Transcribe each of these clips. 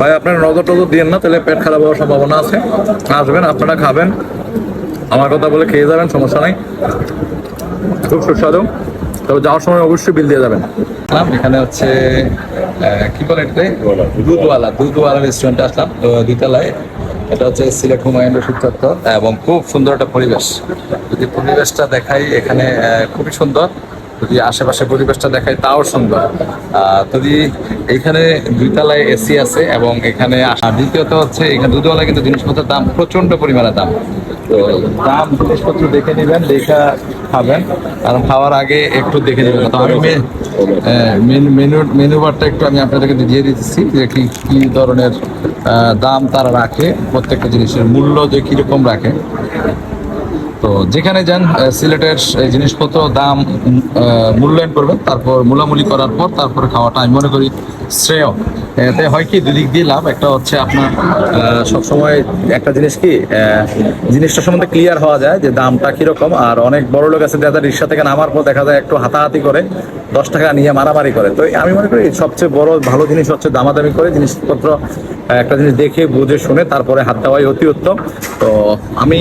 ভাই, আপনারা নজর টজর দিয়েন না, তাহলে পেট খারাপ হওয়ার সম্ভাবনা আছে। আসবেন, আপনারা খাবেন। আমার কথা বলে খেয়ে যাবেন, সমস্যা নাই। খুব সুস্বাদু। তবে যাওয়ার সময় অবশ্যই বিল দিয়ে যাবেন। এখানে হচ্ছে কি বলে এটাতে দুধওয়ালা দুধওয়ালা রেস্টুরেন্টে আসলাম, তো দ্বিতলায় এটা হচ্ছে সিলেট হুমায়ুন রশিদ এবং খুব সুন্দর একটা পরিবেশ। যদি পরিবেশটা দেখাই এখানে খুবই সুন্দর। যদি আশেপাশে পরিবেশটা দেখাই, তাও সুন্দর। যদি এইখানে দুই তলায় এসি আছে এবং এখানে দ্বিতীয়ত হচ্ছে এখানে দুধওয়ালা কিন্তু জিনিসপত্রের দাম প্রচণ্ড পরিমাণে দাম। তো দাম জিনিসপত্র দেখে নেবেন, দেখা খাবেন। কারণ খাওয়ার আগে একটু দেখে নেবেন। তো আমি মেনু মেনু বারটা একটু আমি আপনাদেরকে দিয়ে দিচ্ছি যে কি কি ধরনের দাম তারা রাখে, প্রত্যেকটা জিনিসের মূল্য যে কীরকম রাখে। তো যেখানে যান সিলেটের এই জিনিসপত্র দাম মূল্যায়ন করবেন, তারপর মূলামূলি করার পর তারপরে খাওয়াটা আমি মনে করি শ্রেয়। এতে হয় কি দুদিক দিয়ে লাভ, একটা হচ্ছে আপনার সবসময় একটা জিনিস কি জিনিসটা সম্বন্ধে ক্লিয়ার হওয়া যায় যে দামটা কীরকম, আর অনেক বড় লোক আছে যাদের রিক্সা থেকে নামার পর দেখা যায় একটু হাতাহাতি করে, দশ টাকা নিয়ে মারামারি করে। তো আমি মনে করি সবচেয়ে বড় ভালো জিনিস হচ্ছে দামাদামি করে জিনিসপত্র একটা জিনিস দেখে, বুঝে, শুনে, তারপরে হাত দেওয়াই অতি উত্তম। তো আমি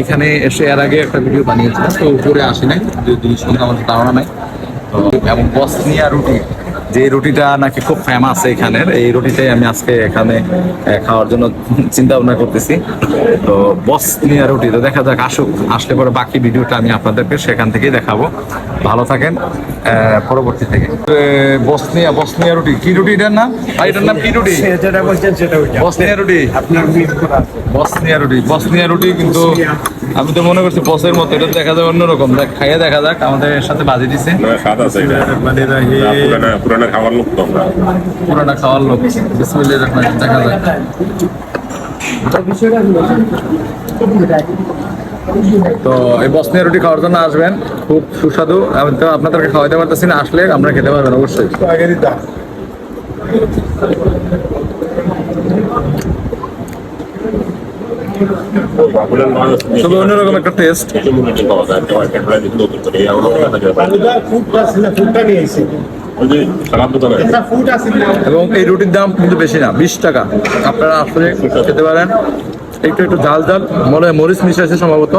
এখানে এসে এর আগে একটা ভিডিও বানিয়েছিলাম, তো উপরে আসে নাই যদি সন্ধ্যা আমাদের ধারণা নাই। তো, এবং বসনিয়া রুটি যে রুটিটা নাকি খুব ফেমাস এখানের এই রুটিটাই আমি আজকে এখানে খাওয়ার জন্য চিন্তা ভাবনা করতেছি। তো বসনিয়া রুটি তো দেখা যাক আসুক। আসলে পরে বাকি ভিডিওটা আমি আপনাদেরকে সেখান থেকেই দেখাবো। ভালো থাকেন পরবর্তী থেকে। বসনিয়া বসনিয়া রুটি কি রুটি এটার নাম? ভাই এটার নাম কি রুটি? যেটা বলছেন সেটা বসনিয়া রুটি? আপনার। বসনিয়া রুটি বসনিয়া রুটি কিন্তু আমি তো মনে করছি বসের মতো এটা দেখা যায় অন্যরকম। দেখ খাইয়ে দেখা যাক আমাদের সাথে বাজি দিছে। স্বাদ আছে এটা। মানে পুরানা পুরানা খাবার লোক তো। আমরা পুরোটা খাওয়ার লোক। বিসমিল্লাহির রহমানির রহিম, দেখা যাক। তো এই বসনিয়া রুটি খাওয়ার জন্য আসবেন। খুব সুস্বাদু। আমি তো আপনাদেরকে খাওয়াতে পারতেছি না আসলে আমরা খেতে পারবেন অবশ্যই। তবে অন্যরকম একটা টেস্ট পাওয়া যায় আছে এবং এই রুটির দাম কিন্তু বেশি না, বিশ টাকা। আপনারা আসলে খেতে পারেন। একটু একটু ঝাল ঝাল, মনে হয় মরিচ মিশাইছে সম্ভবত।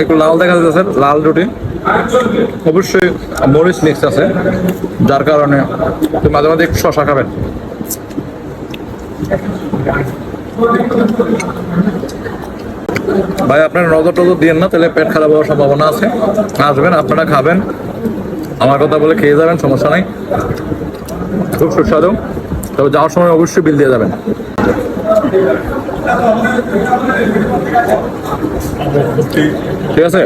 একটু লাল দেখা যাচ্ছে লাল রুটি। অবশ্যই মরিচ মিক্স আছে, যার কারণে মাঝে মাঝে একটু শশা খাবেন। ভাই, আপনারা নজর টজর দিয়েন না, তাহলে পেট খারাপ হওয়ার সম্ভাবনা আছে। আসবেন, আপনারা খাবেন। আমার কথা বলে খেয়ে যাবেন, সমস্যা নাই। খুব সুস্বাদু। তবে যাওয়ার সময় অবশ্যই বিল দিয়ে যাবেন। ঠিক আছে?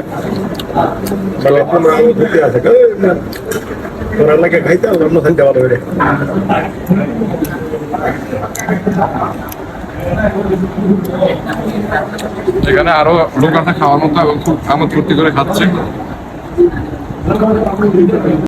খাইতে এখানে আরও লোক আছে খাওয়ার মতো এবং খুব আমোদ ফুর্তি করে খাচ্ছে।